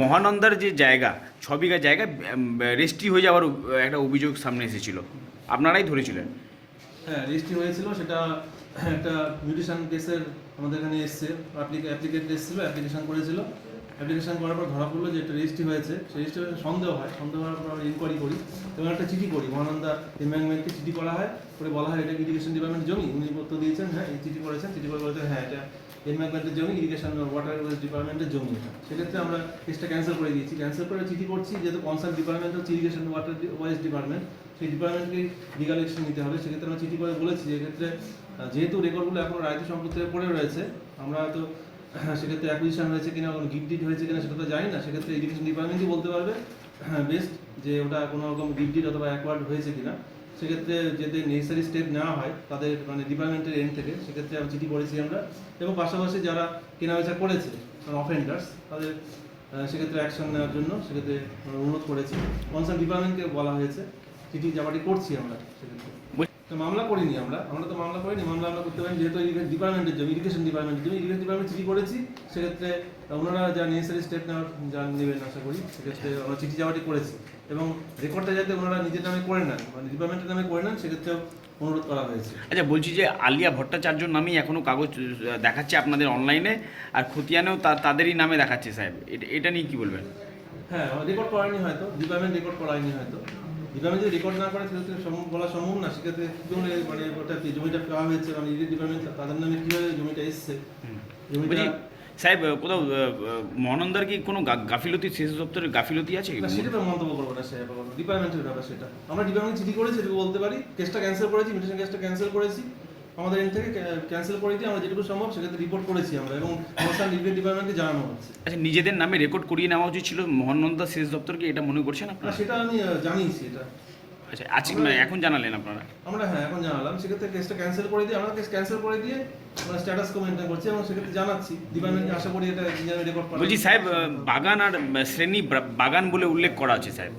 মহানন্দার যে জায়গা ছ বিঘা জায়গা রেস্ট্রি হয়ে যাওয়ার একটা অভিযোগ সামনে এসেছিল। আপনারাই ধরেছিলেন? হ্যাঁ রেজিস্ট্রি হয়েছিল, সেটা একটা মিউটেশন কেসের আমাদের এখানে এসছে। অ্যাপ্লিকেট এসেছিল, অ্যাপ্লিকেশন করেছিল। অ্যাপ্লিকেশন করার পর ধরা পড়ল যে একটা রেজিস্ট্রি হয়েছে। সেই রেজিস্ট্রি সন্দেহ হয়। সন্দেহ হওয়ার পর ইনকোয়ারি করি। এবং একটা চিঠি করি, মহানন্দা এনভায়রনমেন্টকে চিঠি করা হয়। করে বলা হয়, এটা ইরিগেশন ডিপার্টমেন্ট জমি। উনি উত্তর দিয়েছেন হ্যাঁ এই চিঠি করেছেন। চিঠি করে বলতে হ্যাঁ এটা এনভায়রনমেন্টের জমি ইরিগেশন ওয়াটার ডিপার্টমেন্টের জমি। সেক্ষেত্রে আমরা কেসটা ক্যান্সেল করে দিয়েছি। ক্যান্সেল করে চিঠি করছি যেহেতু কনসার্ন ডিপার্টমেন্ট হচ্ছে ইরিগেশন ওয়াটার ওয়েস্ট ডিপার্টমেন্ট সেই ডিপার্টমেন্টকে লিগাল অ্যাকশন নিতে হবে। সেক্ষেত্রে আমরা চিঠি করে বলেছি এক্ষেত্রে যেহেতু রেকর্ডগুলো এখন রায়ত সম্পত্তিতে পড়ে রয়েছে আমরা হয়তো হ্যাঁ, সেক্ষেত্রে অ্যাকুইজিশন হয়েছে কিনা কোনো গিফট ডিড হয়েছে কিনা সেটা তো জানি না। সেক্ষেত্রে এডুকেশন ডিপার্টমেন্টই বলতে পারবে বেস্ট যে ওটা কোনো রকম গিফট ডিড অথবা অ্যাকওয়ার্ড হয়েছে কিনা। সেক্ষেত্রে যদি নেসেসারি স্টেপ নেওয়া হয়, তাদের মানে ডিপার্টমেন্টের এন্ড থেকে, সেক্ষেত্রে আমি চিঠি পড়েছি আমরা। এবং পাশাপাশি যারা কেনাবেচা করেছে অফেন্ডার্স তাদের সেক্ষেত্রে অ্যাকশন নেওয়ার জন্য সেক্ষেত্রে অনুরোধ করেছি। কনসার্ন ডিপার্টমেন্টকে বলা হয়েছে, চিঠি জামাটি করছি আমরা সেক্ষেত্রে। তো মামলা করিনি আমরা। আমরা তো মামলা করিনি মামলা আমরা করতে পারি যেহেতু ডিপার্টমেন্টের জমি ইরিগেশন ডিপার্টমেন্টের জমি ইরিগেশন ডিপার্টমেন্ট চিঠি করেছি সেক্ষেত্রে ওনারা যা নেসেসারি স্টেপ নেওয়ার যা নেবেন আশা করি সেক্ষেত্রে আমরা চিঠি যাওয়াটি করেছি। এবং রেকর্ডটা যাতে ওনারা নিজের নামে করে নেন মানে ডিপার্টমেন্টের নামে করে নেন সেক্ষেত্রেও অনুরোধ করা হয়েছে। আচ্ছা বলছি যে আলিয়া ভট্টাচার্য নামেই এখনও কাগজ দেখাচ্ছে আপনাদের অনলাইনে আর খতিয়ানেও তা- তাদেরই নামে দেখাচ্ছে সাহেব। এটা এটা নিয়ে কি বলবেন? হ্যাঁ রেকর্ড করায়নি হয়তো ডিপার্টমেন্ট রেকর্ড করায়নি হয়তো। ডিপার্টমেন্ট যদি রেকর্ড না করে সেক্ষেত্রে সম্ভব বলা সম্ভব না। সেক্ষেত্রে কী করে মানে ওটা জমিটা পাওয়া হয়েছে? মানে ইডি ডিপার্টমেন্ট তাদের নামে কীভাবে জমিটা এসছে? জমিটা সাহেব কোথাও মহানন্দার কি কোনো গাফিলতি শেষ দপ্তরের গাফিলতি আছে সেটা তো মন্তব্য করব না সে ডিপার্টমেন্টের ব্যাপার সেটা। আমরা ডিপার্টমেন্ট চিঠি করেছি বলতে পারি। কেসটা ক্যান্সেল করেছি মিউটেশন কেসটা ক্যান্সেল করেছি। আমাদের এন্ড থেকে ক্যান্সেল করে দিয়ে আমরা যেটুকু সম্ভব সেক্ষেত্রে রিপোর্ট করেছি আমরা এবং কনসার্ন ডিপার্টমেন্টকে জানানো হচ্ছে। আচ্ছা নিজেদের নামে রেকর্ড করিয়ে নেওয়া উচিত ছিল মহানন্দা শেষ দপ্তরকে এটা মনে করছেন না আপনারা সেটা আমি জানিয়েছি এটা। আচ্ছা আজকে মানে এখন জানালেন আপনারা? আমরা হ্যাঁ এখন জানালাম। সেক্ষেত্রে কেসটা ক্যান্সেল করে দিয়ে আমরা কেস ক্যান্সেল করে দিয়ে আমরা স্ট্যাটাস কো মেনটেন করছি এবং সেক্ষেত্রে জানাচ্ছি। ডিপার্টমেন্টকে আশা করি এটা ইঞ্জিনিয়ারিং রেকর্ড করা বলছি সাহেব বাগান আর শ্রেণি বাগান বলে উল্লেখ করা আছে সাহেব।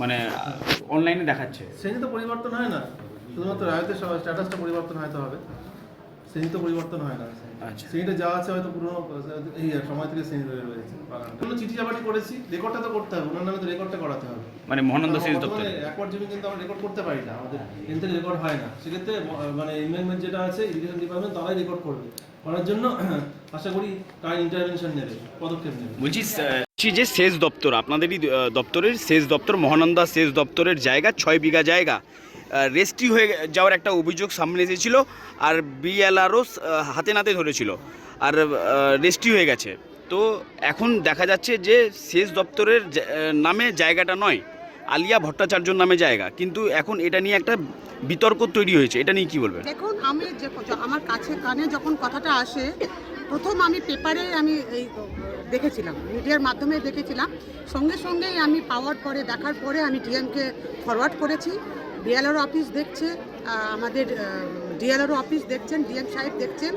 মানে অনলাইনে দেখাচ্ছে। শ্রেণি তো পরিবর্তন হয় না। শুধুমাত্র রায়তের স্ট্যাটাসটা পরিবর্তন হয়তো হবে। শ্রেণি তো পরিবর্তন হয় না। আচ্ছা। শ্রেণীটা যা আছে হয়তো পুরো এই সময় থেকে শ্রেণি ধরে রয়েছে কোনো চিঠি চাপাটি করেছি রেকর্ডটা তো করতে হবে। ওনার নামে তো রেকর্ডটা করাতে হবে। মানে মহানন্দ শেষ দপ্তর? একবার জমি কিন্তু আমরা রেকর্ড করতে পারি না। আমাদের থেকে রেকর্ড হয় না। সেক্ষেত্রে মানে এনভায়রনমেন্ট যেটা আছে ইরিগেশন ডিপার্টমেন্ট তারাই রেকর্ড করবে। করার জন্য আশা করি তার ইন্টারভেনশন নেবে পদক্ষেপ নেবে। বলছি যে সেচ দপ্তর আপনাদেরই দপ্তরের সেচ দপ্তর মহানন্দা সেচ দপ্তরের জায়গা ছয় বিঘা জায়গা। রেস্ট্রি হয়ে যাওয়ার একটা অভিযোগ সামনে এসেছিল আর বিএলআরও হাতে নাতে ধরেছিল আর রেস্ট্রি হয়ে গেছে। তো এখন দেখা যাচ্ছে যে সেচ দপ্তরের নামে জায়গাটা নয়, আলিয়া ভট্টাচার্যর নামে জায়গা। কিন্তু এখন এটা নিয়ে একটা বিতর্ক তৈরি হয়েছে। এটা নিয়ে কি বলবেন? দেখুন, আমি যে আমার কাছে কানে যখন কথাটা আসে, প্রথম আমি পেপারে আমি এই দেখেছিলাম, মিডিয়ার মাধ্যমে দেখেছিলাম। সঙ্গে সঙ্গেই আমি পাওয়ার পরে দেখার পরে আমি ডিএমকে ফরওয়ার্ড করেছি। ডিএলআর অফিস দেখছে আমাদের ডিএলআর অফিস দেখছেন, ডিএম সাহেব দেখছেন,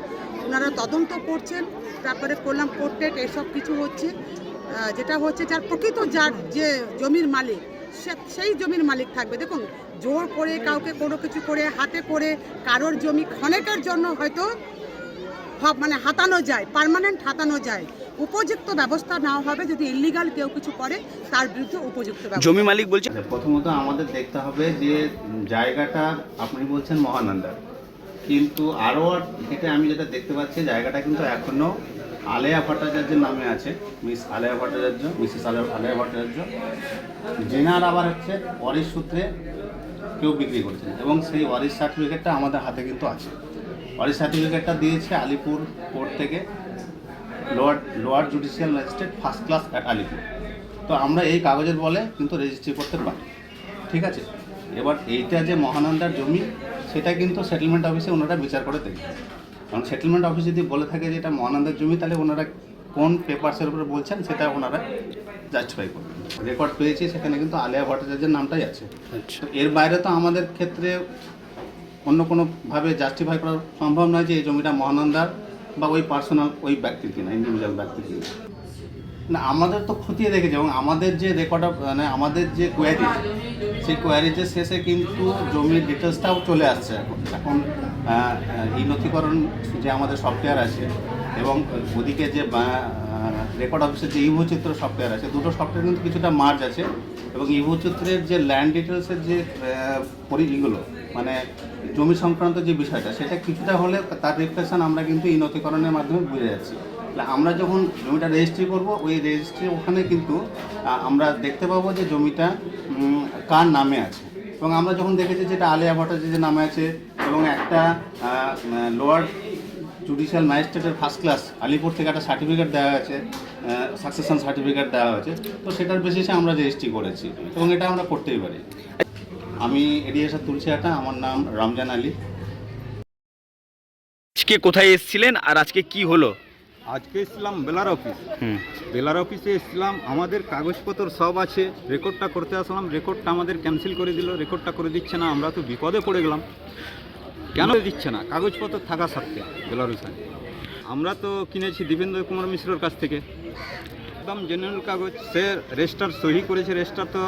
ওনারা তদন্ত করছেন, তারপরে করলাম কোর্টেট এসব কিছু হচ্ছে যেটা হচ্ছে যার প্রকৃত যার যে জমির মালিক সেই জমির মালিক থাকবে। দেখুন, জোর করে কাউকে কোনো কিছু করে, হাতে করে কারোর জমি ক্ষণেকের জন্য হয়তো মানে হাতানো যায়, পার্মানেন্ট হাতানো যায়। উপযুক্ত ব্যবস্থা নেওয়া হবে যদি ইলিগাল কেউ কিছু করে তার বিরুদ্ধে উপযুক্ত ব্যবস্থা। জমি মালিক বলছে আচ্ছা, প্রথমত আমাদের দেখতে হবে যে জায়গাটা আপনি বলছেন মহানন্দার কিন্তু আরও এটা আমি যেটা দেখতে পাচ্ছি জায়গাটা কিন্তু এখনও আলেয়া ভট্টাচার্যের নামে আছে। Miss Aleya Bhattacharya Mrs Aleya Aleya Bhattacharya. জেনার আবার হচ্ছে ওয়ারিশ সূত্রে কেউ বিক্রি করছেন। এবং সেই ওয়ারিশ সার্টিফিকেটটা আমাদের হাতে কিন্তু আছে। ওয়ারিশ সার্টিফিকেটটা দিয়েছে আলিপুর কোর্ট থেকে। Lower lower judicial magistrate first class at Alipore তো আমরা এই কাগজের বলে কিন্তু রেজিস্ট্রি করতে পারি। ঠিক আছে? এবার এইটা যে মহানন্দার জমি সেটা কিন্তু সেটেলমেন্ট অফিসে ওনারা বিচার করে দেখবে কারণ সেটেলমেন্ট অফিস যদি বলে থাকে যে এটা মহানন্দার জমি তাহলে ওনারা কোন পেপারসের উপরে বলছেন সেটা ওনারা জাস্টিফাই করবেন রেকর্ড পেয়েছি সেখানে কিন্তু আলিয়া ভট্টাচার্যের নামটাই আছে। আচ্ছা। এর বাইরে তো আমাদের ক্ষেত্রে অন্য কোনোভাবে জাস্টিফাই করা সম্ভব নয় যে এই জমিটা মহানন্দার বা ওই পার্সোনাল ওই ব্যক্তির কিনা ইন্ডিভিজুয়াল ব্যক্তির কিনা। না, আমাদের তো খতিয়ে দেখেছে এবং আমাদের যে রেকর্ড অফ মানে আমাদের যে কোয়ারি সেই কোয়ারির যে শেষে কিন্তু জমির ডিটেলসটাও চলে আসছে এখন। এখন এই নথিকরণ যে আমাদের সফটওয়্যার আছে এবং ওদিকে যে রেকর্ড অফিসের যে ইভো চিত্র সফটওয়্যার আছে, দুটো সফটওয়্যার কিন্তু কিছুটা মার্জ আছে। এবং ইভো চিত্রের যে ল্যান্ড ডিটেলসের যে পরিধিগুলো মানে জমি সংক্রান্ত যে বিষয়টা, সেটা কিছুটা হলে তার রিফ্লেকশন আমরা কিন্তু এই নথিকরণের মাধ্যমে বুঝে যাচ্ছি। আমরা যখন জমিটা রেজিস্ট্রি করব, ওই রেজিস্ট্রি ওখানে কিন্তু আমরা দেখতে পাবো যে জমিটা কার নামে আছে। এবং আমরা যখন দেখেছি যেটা আলিয়া ভট্টাচার্যের নামে আছে এবং একটা লোয়ার জুডিশিয়াল ম্যাজিস্ট্রেটের ফার্স্ট ক্লাস আলিপুর থেকে একটা সার্টিফিকেট দেওয়া হয়েছে সাকসেশন সার্টিফিকেট দেওয়া হয়েছে। তো সেটার বেসিসে আমরা রেজিস্ট্রি করেছি এবং এটা আমরা করতেই পারি। আমি এডিএসআর তুলসিয়াটা আমার নাম রমজান আলী। আজকে কোথায় এসেছিলেন আর আজকে কি হলো? আজকে এসেছিলাম বেলার অফিস হুম। বেলার অফিসে এসেছিলাম আমাদের কাগজপত্র সব আছে রেকর্ডটা করতে আসলাম রেকর্ডটা আমাদের ক্যান্সেল করে দিল রেকর্ডটা করে দিচ্ছে না আমরা তো বিপদে পড়ে গেলাম। কেন দিচ্ছে না? কাগজপত্র থাকা সত্ত্বে বেলারুসে আমরা তো কিনেছি দীপেন্দ্র কুমার মিশ্রর কাছ থেকে। একদম জেনারেল কাগজ। সে রেজিস্টার সহি করেছে। রেজিস্টার তো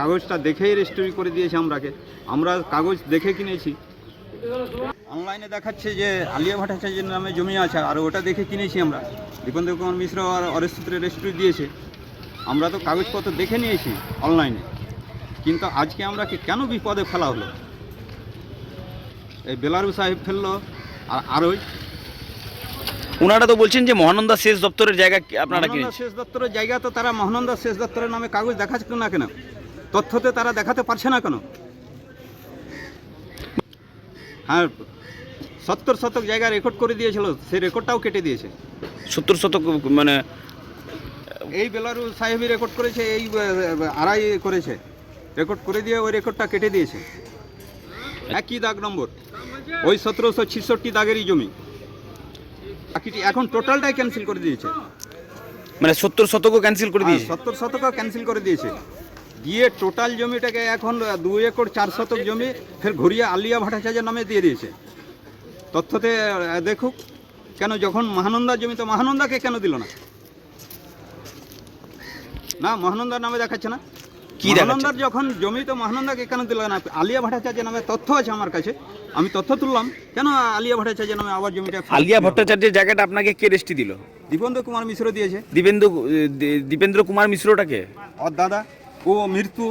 কাগজটা দেখেই রেজিস্ট্রি করে দিয়েছে আমরাকে। আমরা কাগজ দেখে কিনেছি। অনলাইনে দেখাচ্ছে যে আলিয়া ভট্টাচার্যের নামে জমি আছে, আর ওটা দেখে কিনেছি আমরা। দীপেন্দ্র কুমার মিশ্র আর অরেশ সূত্রে রেজিস্ট্রি দিয়েছে। আমরা তো কাগজপত্র দেখে নিয়েছি অনলাইনে কিন্তু আজকে আমরা কেন বিপদে ফেলা হলো? এই বেলারু সাহেব ফেলল আর আরোই। ওনারা তো বলছেন যে মহানন্দা শেষ দপ্তরের জায়গা আপনারা কিনেছেন সেচ দপ্তরের জায়গা তো তারা মহানন্দা শেষ দপ্তরের নামে কাগজ দেখাচ্ছে না কেন? তথ্যতে তারা দেখাতে পারছে না কেন? হ্যাঁ সত্তর শতক জায়গা রেকর্ড করে দিয়েছিল সেই রেকর্ডটাও কেটে দিয়েছে। সত্তর শতক মানে এই বেলারু সাহেবই রেকর্ড করেছে এই আড়াই করেছে। রেকর্ড করে দিয়ে ওই রেকর্ডটা কেটে দিয়েছে। একই দাগ নম্বর। ওই সতেরোশো ছিষট্টি দাগেরই জমি। বাকিটি এখন টোটালটাই ক্যান্সেল করে দিয়েছে। মানে সত্তর শতকও ক্যান্সেল করে দিয়েছে? সত্তর শতকও ক্যান্সেল করে দিয়েছে। দিয়ে টোটাল জমিটাকে এখন দু একর চার শতক জমি ফের ঘুরিয়ে আলিয়া ভট্টাচার্যের নামে দিয়ে দিয়েছে। তথ্যতে দেখুক কেন যখন মহানন্দার জমি তো মহানন্দাকে কেন দিল না? না মহানন্দার নামে দেখাচ্ছে না। কি? মহানন্দার যখন জমি তো মহানন্দাকে কেন দিল না? আলিয়া ভট্টাচার্যের নামে তথ্য আছে আমার কাছে। আমি তথ্য তুললাম। কেন আলিয়া ভট্টাচার্যের নামে আবার জমিটা আলিয়া ভট্টাচার্যের জায়গাটা আপনাকে কে রেস্টি দিল? দীপেন্দ্র কুমার মিশ্র দিয়েছে। দীপেন্দ্র দীপেন্দ্র কুমার মিশ্রটাকে ওর দাদা ও মৃত্যু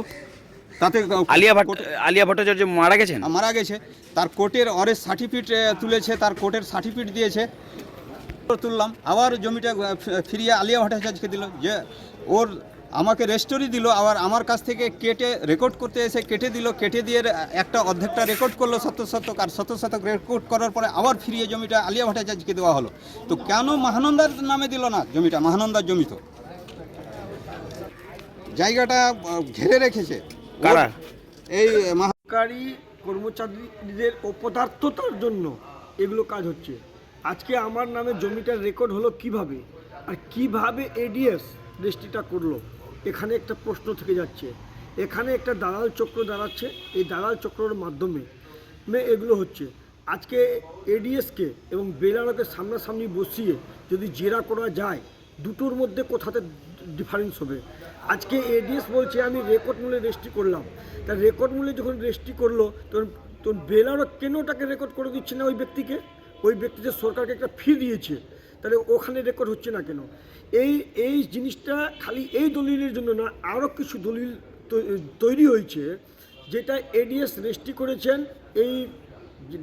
তাতে আলিয়া ভট্ট আলিয়া ভট্টাচার্য মারা গেছেন? মারা গেছে। তার কোর্টের অরেস সার্টিফিকেট তুলেছে তার কোর্টের সার্টিফিকেট দিয়েছে। তুললাম আবার জমিটা ফিরিয়ে আলিয়া ভট্টাচার্যকে দিল যে ওর আমাকে রেস্টোরি দিল আবার আমার কাছ থেকে কেটে রেকর্ড করতে এসে কেটে দিল কেটে দিয়ে একটা অর্ধেকটা রেকর্ড করল সত্তর শতক আর সত্তর শতক রেকর্ড করার পরে আবার ফিরিয়ে জমিটা আলিয়া ভট্টাচার্যকে দেওয়া হলো। তো কেন মহানন্দার নামে দিল না জমিটা? মহানন্দার জমি তো। জায়গাটা ঘিরে রেখেছে। কারা? এই মহা সরকারি কর্মচারীদের অপদার্থতার জন্য এগুলো কাজ হচ্ছে। আজকে আমার নামে জমিটার রেকর্ড হলো কীভাবে? আর কীভাবে এডিএস দৃষ্টিটা করল? এখানে একটা প্রশ্ন থেকে যাচ্ছে। এখানে একটা দালাল চক্র দাঁড়াচ্ছে। এই দালাল চক্রের মাধ্যমে এগুলো হচ্ছে। আজকে এডিএসকে এবং বেলারকে সামনাসামনি বসিয়ে যদি জেরা করা যায়, দুটোর মধ্যে কোথাতে ডিফারেন্স হবে? আজকে এডিএস বলছে, আমি রেকর্ড মূল্যে রেজিস্ট্রি করলাম। তা রেকর্ড মূল্যে যখন রেজিস্ট্রি করল, তখন তখন বেলারও কেন তাকে রেকর্ড করে দিচ্ছে না ওই ব্যক্তিকে? ওই ব্যক্তি যে সরকারকে একটা ফি দিয়েছে তাহলে ওখানে রেকর্ড হচ্ছে না কেন? এই এই জিনিসটা খালি এই দলিলের জন্য না আরও কিছু দলিল তৈরি হয়েছে, যেটা এডিএস রেজিস্ট্রি করেছেন এই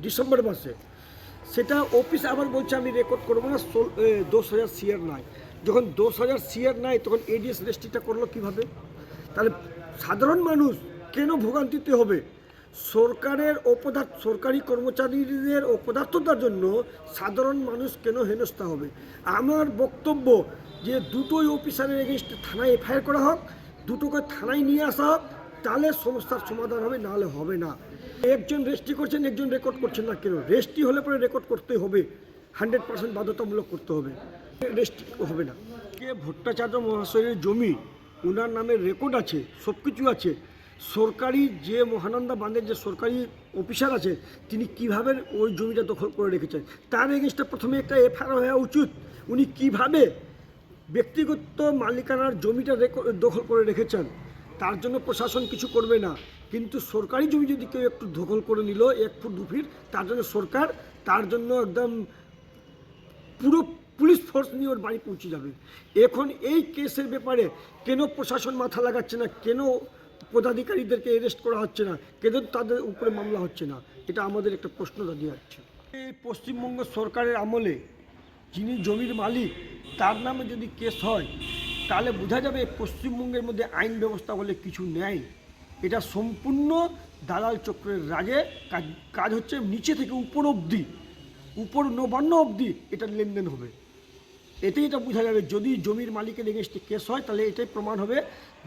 ডিসেম্বর মাসে। সেটা অফিস আবার বলছে আমি রেকর্ড করব না দশ হাজার সিয়ার নাই। যখন দশ হাজার সিয়ার নাই, তখন এডিএস রেজিস্ট্রিটা করল কীভাবে? তাহলে সাধারণ মানুষ কেন ভোগান্তিতে হবে? সরকারের অপদার্থ সরকারি কর্মচারীদের অপদার্থতার জন্য সাধারণ মানুষ কেন হেনস্থা হবে? আমার বক্তব্য যে দুটোই অফিসারের এগেনস্টে থানায় এফআইআর করা হোক, দুটোকে থানায় নিয়ে আসা হোক, তাহলে সমস্যার সমাধান হবে, নাহলে হবে না। একজন রেজিস্ট্রি করছেন, একজন রেকর্ড করছেন না কেন? রেজিস্ট্রি হলে পরে রেকর্ড করতে হবে। হান্ড্রেড পার্সেন্ট বাধ্যতামূলক করতে হবে। রেজিস্ট্রি হবে না। কে ভট্টাচার্য মহাশয়ের জমি ওনার নামে রেকর্ড আছে সব কিছু আছে। সরকারি যে মহানন্দা বাঁধের যে সরকারি অফিসার আছে, তিনি কীভাবে ওই জমিটা দখল করে রেখেছেন? তার এগেনস্টে প্রথমে একটা এফআইআর হওয়া উচিত। উনি কীভাবে ব্যক্তিগত মালিকানার জমিটা দখল করে রেখেছেন? তার জন্য প্রশাসন কিছু করবে না। কিন্তু সরকারি জমি যদি কেউ একটু দখল করে নিল, এক ফুট দু ফিট, তার জন্য সরকার তার জন্য একদম পুরো পুলিশ ফোর্স নিয়ে ওর বাড়ি পৌঁছে যাবে। এখন এই কেসের ব্যাপারে কেন প্রশাসন মাথা লাগাচ্ছে না? কেন পদাধিকারীদেরকে অ্যারেস্ট করা হচ্ছে না। কেন তাদের উপরে মামলা হচ্ছে না। এটা আমাদের একটা প্রশ্ন দাঁড়িয়ে যাচ্ছে এই পশ্চিমবঙ্গ সরকারের আমলে যিনি জমির মালিক, তার নামে যদি কেস হয়, তাহলে বোঝা যাবে পশ্চিমবঙ্গের মধ্যে আইন ব্যবস্থা বলে কিছু নেই। এটা সম্পূর্ণ দালাল চক্রের রাজে কাজ কাজ হচ্ছে নিচে থেকে উপর অবধি, উপর নবান্ন অবধি এটা লেনদেন হবে। এতেই এটা বোঝা যাবে, যদি জমির মালিকের এগেনস্টে কেস হয়, তাহলে এটাই প্রমাণ হবে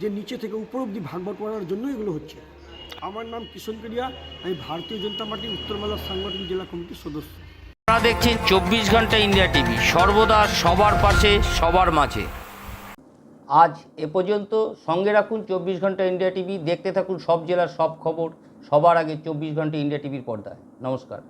যে নিচে থেকে উপর অব্দি ভাগবট করার জন্য এগুলো হচ্ছে। আমার নাম কিষণ কেরিয়া আমি ভারতীয় জনতা পার্টি উত্তরমালার সাংগঠনিক জেলা কমিটির সদস্য। আপনারা দেখছেন চব্বিশ ঘণ্টা ইন্ডিয়া টিভি সর্বদা সবার পাশে সবার মাঝে। আজ এ পর্যন্ত সঙ্গে রাখুন চব্বিশ ঘণ্টা ইন্ডিয়া টিভি দেখতে থাকুন সব জেলার সব খবর সবার আগে চব্বিশ ঘণ্টা ইন্ডিয়া টিভির পর্দায়। নমস্কার।